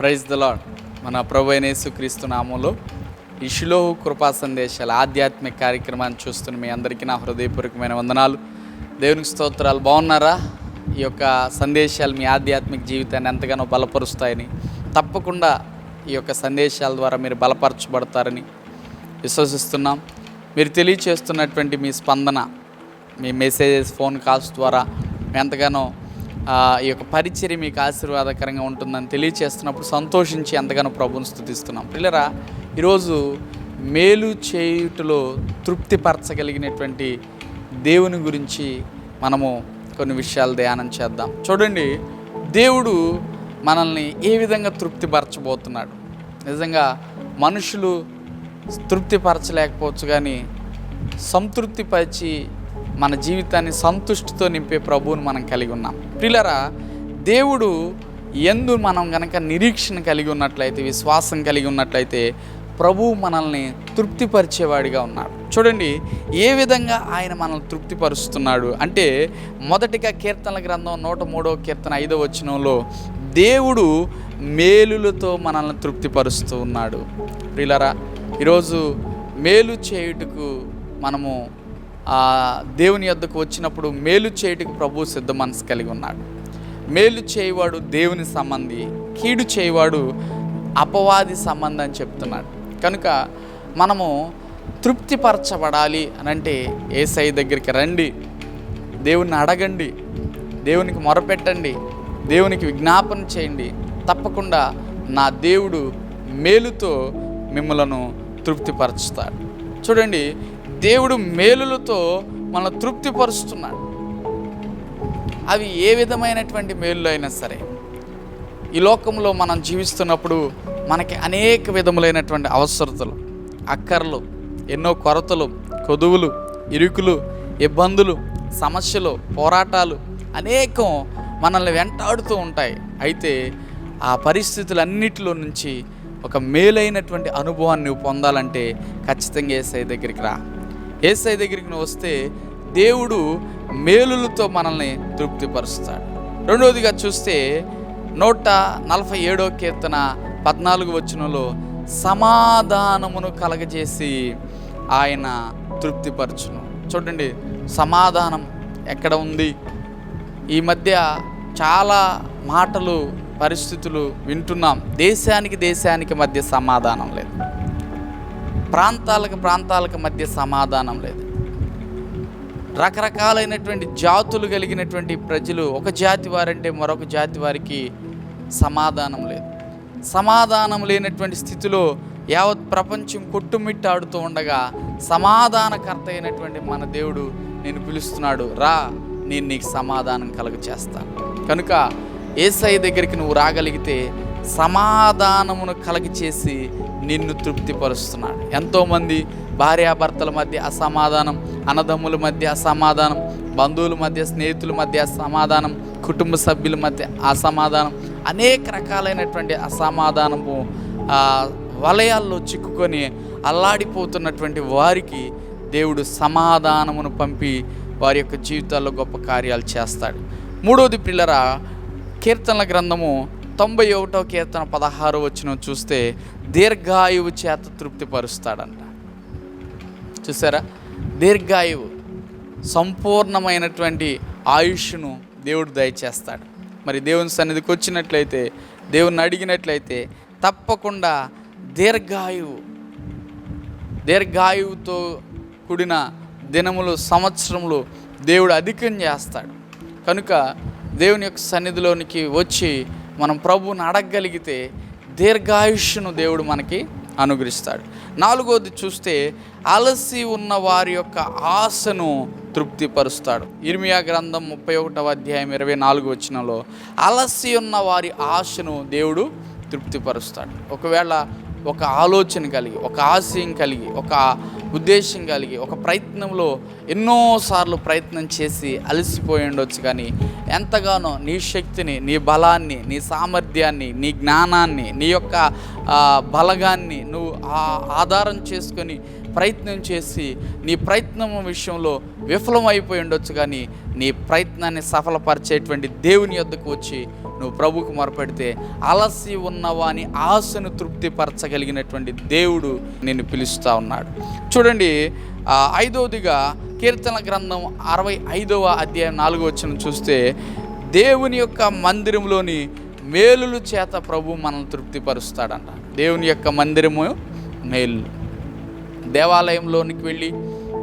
Praise the lord మన ప్రభు క్రీస్తు యేసుక్రీస్తు నామంలో ఈ శిలోహు కృపా సందేశాల ఆధ్యాత్మిక కార్యక్రమాన్ని చూస్తున్న మీ అందరికీ నా హృదయపూర్వకమైన వందనాలు. దేవునికి స్తోత్రాలు. బాగున్నారా? ఈ యొక్క సందేశాలు మీ ఆధ్యాత్మిక జీవితాన్ని ఎంతగానో బలపరుస్తాయని తప్పకుండా ఈ యొక్క సందేశాల ద్వారా మీరు బలపరచబడతారని విశ్వసిస్తున్నాం. మీరు తెలియచేస్తున్నటువంటి మీ స్పందన మీ మెసేజెస్ ఫోన్ కాల్స్ ద్వారా ఎంతగానో ఈ యొక్క పరిచర్య మీకు ఆశీర్వాదకరంగా ఉంటుందని తెలియచేస్తున్నప్పుడు సంతోషించి ఎంతగానో ప్రభుని స్థుతిస్తున్నాం. పిల్లరా ఈరోజు మేలు చేయుటలో తృప్తిపరచగలిగినటువంటి దేవుని గురించి మనము కొన్ని విషయాలు ధ్యానం చేద్దాం. చూడండి దేవుడు మనల్ని ఏ విధంగా తృప్తిపరచబోతున్నాడు? నిజంగా మనుషులు తృప్తిపరచలేకపోవచ్చు కానీ సంతృప్తిపరిచి మన జీవితాన్ని సంతుష్టితో నింపే ప్రభువుని మనం కలిగి ఉన్నాం. ప్రిలరా దేవుడు ఎందు మనం గనక నిరీక్షణ కలిగి ఉన్నట్లయితే విశ్వాసం కలిగి ఉన్నట్లయితే ప్రభువు మనల్ని తృప్తిపరిచేవాడిగా ఉన్నాడు. చూడండి ఏ విధంగా ఆయన మనల్ని తృప్తిపరుస్తున్నాడు అంటే మొదటిగా కీర్తనల గ్రంథం నూట మూడో కీర్తన ఐదో వచనంలో దేవుడు మేలులతో మనల్ని తృప్తిపరుస్తూ ఉన్నాడు. ప్రిలరా ఈరోజు మేలు చేయుటకు మనము దేవుని యొద్దకు వచ్చినప్పుడు మేలు చేయుటకు ప్రభు సిద్ధ మనసు కలిగి ఉన్నాడు. మేలు చేయవాడు దేవుని సంబంధి కీడు చేయవాడు అపవాది సంబంధం అని చెప్తున్నాడు. కనుక మనము తృప్తిపరచబడాలి అని అంటే ఏసై దగ్గరికి రండి దేవుని అడగండి దేవునికి మొరపెట్టండి దేవునికి విజ్ఞాపన చేయండి. తప్పకుండా నా దేవుడు మేలుతో మిమ్మలను తృప్తిపరచుతాడు చూడండి దేవుడు మేలులతో మన తృప్తిపరుస్తున్నాడు. అవి ఏ విధమైనటువంటి మేలులు అయినా సరే ఈ లోకంలో మనం జీవిస్తున్నప్పుడు మనకి అనేక విధములైనటువంటి అవసరతలు అక్కర్లు ఎన్నో కొరతలు కొదువులు ఇరుకులు ఇబ్బందులు సమస్యలు పోరాటాలు అనేకం మనల్ని వెంటాడుతూ ఉంటాయి. అయితే ఆ పరిస్థితులన్నిటిలో నుంచి ఒక మేలైనటువంటి అనుభవాన్ని నువ్వు పొందాలంటే ఖచ్చితంగా ఏసఐ దగ్గరికి రా. ఏసై దగ్గరికి నువ్వు వస్తే దేవుడు మేలులతో మనల్ని తృప్తిపరుస్తాడు. రెండవదిగా చూస్తే నూట నలభై ఏడో కీర్తన పద్నాలుగు వచనంలో సమాధానమును కలగజేసి ఆయన తృప్తిపరచును. చూడండి సమాధానం ఎక్కడ ఉంది? ఈ మధ్య చాలా మాటలు పరిస్థితులు వింటున్నాం. దేశానికి దేశానికి మధ్య సమాధానం లేదు. ప్రాంతాలకు ప్రాంతాలకు మధ్య సమాధానం లేదు. రకరకాలైనటువంటి జాతులు కలిగినటువంటి ప్రజలు ఒక జాతి వారంటే మరొక జాతి వారికి సమాధానం లేదు. సమాధానం లేనటువంటి స్థితిలో యావత్ ప్రపంచం కొట్టుమిట్టాడుతూ ఉండగా సమాధానకర్త అయినటువంటి మన దేవుడు నేను పిలుస్తున్నాడు రా నేను నీకు సమాధానం కలుగ చేస్తాను కనుక ఏసఐ దగ్గరికి నువ్వు రాగలిగితే సమాధానమును కలగ చేసి నిన్ను తృప్తిపరుస్తున్నాడు. ఎంతోమంది భార్యాభర్తల మధ్య అసమాధానం అన్నదమ్ముల మధ్య అసమాధానం బంధువుల మధ్య స్నేహితుల మధ్య అసమాధానం కుటుంబ సభ్యుల మధ్య అసమాధానం అనేక రకాలైనటువంటి అసమాధానము వలయాల్లో చిక్కుకొని అల్లాడిపోతున్నటువంటి వారికి దేవుడు సమాధానమును పంపి వారి యొక్క జీవితాల్లో గొప్ప కార్యాలు చేస్తాడు. మూడవది పిల్లరా కీర్తనల గ్రంథము తొంభై ఒకటో కీర్తన పదహారు వచ్చిన చూస్తే దీర్ఘాయువు చేత తృప్తిపరుస్తాడంట. చూసారా? దీర్ఘాయువు సంపూర్ణమైనటువంటి ఆయుష్ను దేవుడు దయచేస్తాడు. మరి దేవుని సన్నిధికి వచ్చినట్లయితే దేవుని అడిగినట్లయితే తప్పకుండా దీర్ఘాయువు దీర్ఘాయువుతో కూడిన దినములు సంవత్సరములు దేవుడు అధికం చేస్తాడు. కనుక దేవుని యొక్క సన్నిధిలోనికి వచ్చి మనం ప్రభువుని అడగగలిగితే దీర్ఘాయుష్ను దేవుడు మనకి అనుగ్రహిస్తాడు. నాలుగోది చూస్తే అలసి ఉన్న వారి యొక్క ఆశను తృప్తిపరుస్తాడు. ఇర్మియా గ్రంథం ముప్పై ఒకటవ అధ్యాయం ఇరవై నాలుగు వచ్చినలో అలసి ఉన్న వారి ఆశను దేవుడు తృప్తిపరుస్తాడు. ఒకవేళ ఒక ఆలోచన కలిగి ఒక ఆశయం కలిగి ఒక ఉద్దేశం కలిగి ఒక ప్రయత్నంలో ఎన్నోసార్లు ప్రయత్నం చేసి అలసిపోయి ఉండొచ్చు కానీ ఎంతగానో నీ శక్తిని నీ బలాన్ని నీ సామర్థ్యాన్ని నీ జ్ఞానాన్ని నీ యొక్క బలగాన్ని నువ్వు ఆధారం చేసుకొని ప్రయత్నం చేసి నీ ప్రయత్నం విషయంలో విఫలమైపోయి ఉండొచ్చు కానీ నీ ప్రయత్నాన్ని సఫలపరిచేటువంటి దేవుని యొద్దకు వచ్చి నువ్వు ప్రభుకు మొరపెడితే అలసి ఉన్నవాని ఆశను తృప్తిపరచగలిగినటువంటి దేవుడు నిన్ను పిలుస్తూ ఉన్నాడు. చూడండి ఐదవదిగా కీర్తన గ్రంథం అరవై ఐదవ అధ్యాయం నాలుగో వచ్చిన చూస్తే దేవుని యొక్క మందిరంలోని మేలులు చేత ప్రభు మనల్ని తృప్తిపరుస్తాడంట. దేవుని యొక్క మందిరము మేలు. దేవాలయంలోనికి వెళ్ళి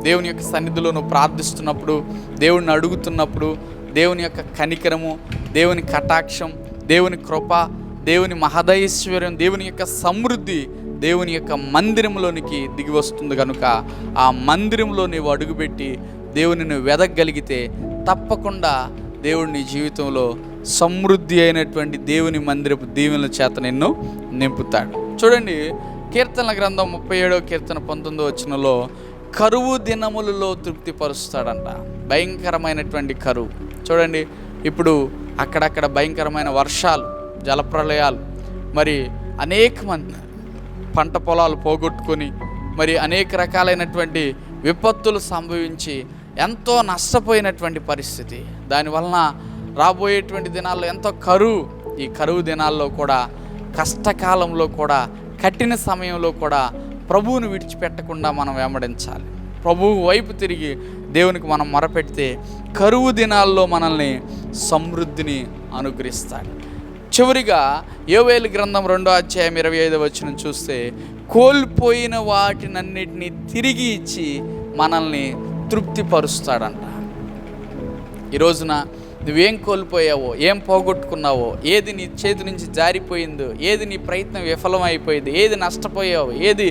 దేవుని యొక్క సన్నిధిలో నువ్వు ప్రార్థిస్తున్నప్పుడు దేవుడిని అడుగుతున్నప్పుడు దేవుని యొక్క కనికరము దేవుని కటాక్షం దేవుని కృప దేవుని మహదైశ్వర్యం దేవుని యొక్క సమృద్ధి దేవుని యొక్క మందిరంలోనికి దిగి వస్తుంది కనుక ఆ మందిరంలో నీవు అడుగుపెట్టి దేవుని నువ్వు వెదగలిగితే తప్పకుండా దేవుడు నీ జీవితంలో సమృద్ధి అయినటువంటి దేవుని మందిరపు దీవెనల చేత నిన్ను నింపుతాడు. చూడండి కీర్తన గ్రంథం ముప్పై ఏడో కీర్తన పంతొమ్మిదో వచ్చినలో కరువు దినములలో తృప్తిపరుస్తాడంట. భయంకరమైనటువంటి కరువు. చూడండి ఇప్పుడు అక్కడక్కడ భయంకరమైన వర్షాలు జలప్రలయాలు మరి అనేక మంది పంట పొలాలు పోగొట్టుకొని మరి అనేక రకాలైనటువంటి విపత్తులు సంభవించి ఎంతో నష్టపోయినటువంటి పరిస్థితి. దానివలన రాబోయేటువంటి దినాల్లో ఎంతో కరువు ఈ కరువు దినాల్లో కూడా కష్టకాలంలో కూడా కఠిన సమయంలో కూడా ప్రభువును విడిచిపెట్టకుండా మనం వెంబడించాలి. ప్రభువు వైపు తిరిగి దేవునికి మనం మొరపెడితే కరువు దినాల్లో మనల్ని సమృద్ధిని అనుగ్రహిస్తాడు. చివరిగా యోవేలు గ్రంథం రెండో అధ్యాయం ఇరవై ఐదు వచ్చిన చూస్తే కోల్పోయిన వాటినన్నిటినీ తిరిగి ఇచ్చి మనల్ని తృప్తిపరుస్తాడంట. ఈ రోజున నువ్వేం కోల్పోయావో ఏం పోగొట్టుకున్నావో ఏది నీ చేతి నుంచి జారిపోయిందో ఏది నీ ప్రయత్నం విఫలమైపోయింది ఏది నష్టపోయావో ఏది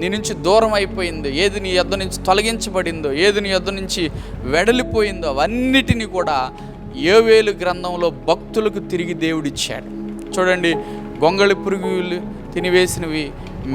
నీ నుంచి దూరం అయిపోయిందో ఏది నీ యొద్ నుంచి తొలగించబడిందో ఏది నీ యొద్ నుంచి వెడలిపోయిందో అవన్నిటిని కూడా ఏవేలు గ్రంథంలో భక్తులకు తిరిగి దేవుడిచ్చాడు. చూడండి గొంగళి పురుగులు తినివేసినవి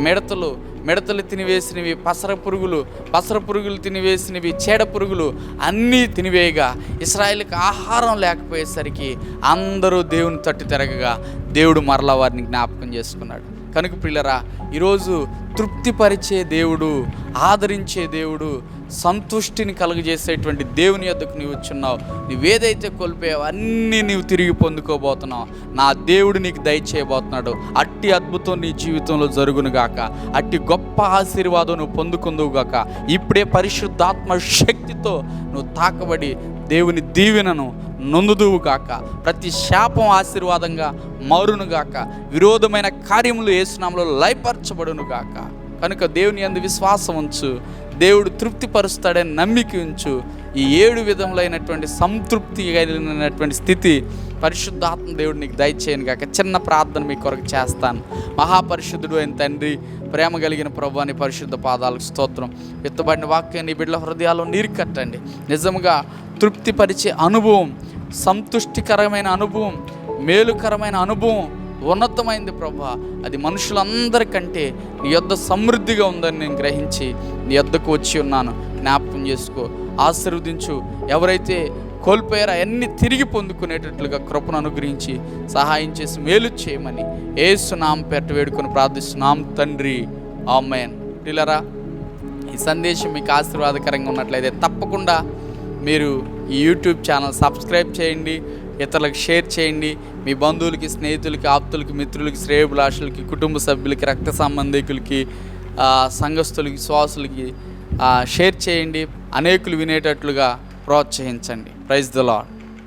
మిడతలు మిడతలు తినివేసినవి పసర పురుగులు పసర పురుగులు తినివేసినవి చీడ పురుగులు అన్నీ తినివేయగా ఇస్రాయిల్కి ఆహారం లేకపోయేసరికి అందరూ దేవుని తట్టు తిరగగా దేవుడు మరలా వారిని జ్ఞాపకం చేసుకున్నాడు. కనుక పిల్లరా ఈరోజు తృప్తిపరిచే దేవుడు ఆదరించే దేవుడు సంతుష్టిని కలుగజేసేటువంటి దేవుని యొద్దకు నీవు వచ్చున్నావు. నువ్వేదైతే కోల్పోయావు అన్నీ నీవు తిరిగి పొందుకోబోతున్నావు. నా దేవుడు నీకు దయచేయబోతున్నాడు అట్టి అద్భుతం నీ జీవితంలో జరుగునుగాక అట్టి గొప్ప ఆశీర్వాదం నువ్వు పొందుకుందువుగాక ఇప్పుడే పరిశుద్ధాత్మ శక్తితో నువ్వు తాకబడి దేవుని దీవెనను నొందుదువు గాక. ప్రతి శాపం ఆశీర్వాదంగా మారును గాక. విరోధమైన కార్యములు ఏసునామలో లయపరచబడును గాక. కనుక దేవుని అందు విశ్వాసం ఉంచు. దేవుడు తృప్తిపరుస్తాడని నమ్మిక ఉంచు. ఈ ఏడు విధములైనటువంటి సంతృప్తి కలిగినటువంటి స్థితి పరిశుద్ధాత్మ దేవుడు నీకు దయచేయను గాక. చిన్న ప్రార్థన మీ కొరకు చేస్తాను. మహాపరిశుద్ధుడు అయిన తండ్రి ప్రేమ కలిగిన ప్రభు అని పరిశుద్ధ పాదాలకు స్తోత్రం. ఎత్తబడిన వాక్యాన్ని బిడ్డల హృదయాల్లో నీరు కట్టండి. నిజముగా తృప్తిపరిచే అనుభవం సంతుష్టికరమైన అనుభవం మేలుకరమైన అనుభవం ఉన్నతమైంది ప్రభా. అది మనుషులందరికంటే నీ యొద్ద సమృద్ధిగా ఉందని నేను గ్రహించి నీ యొద్దకు వచ్చి ఉన్నాను. జ్ఞాపకం చేసుకో. ఆశీర్వదించు. ఎవరైతే కోల్పోయారో అవన్నీ తిరిగి పొందుకునేటట్లుగా కృపను అనుగ్రహించి సహాయం చేసి మేలు చేయమని ఏసునాం పెట్ట వేడుకొని ప్రార్థిస్తున్నాం తండ్రి. ఆమెన్. పిల్లరా ఈ సందేశం మీకు ఆశీర్వాదకరంగా ఉన్నట్లయితే తప్పకుండా మీరు ఈ యూట్యూబ్ ఛానల్ సబ్స్క్రైబ్ చేయండి ఇతరులకు షేర్ చేయండి. మీ బంధువులకి స్నేహితులకి ఆప్తులకి మిత్రులకి శ్రేయభిలాషులకి కుటుంబ సభ్యులకి రక్త సంబంధికులకి సంఘస్థులకి శ్వాసులకి షేర్ చేయండి. అనేకులు వినేటట్లుగా ప్రోత్సహించండి. Praise the lord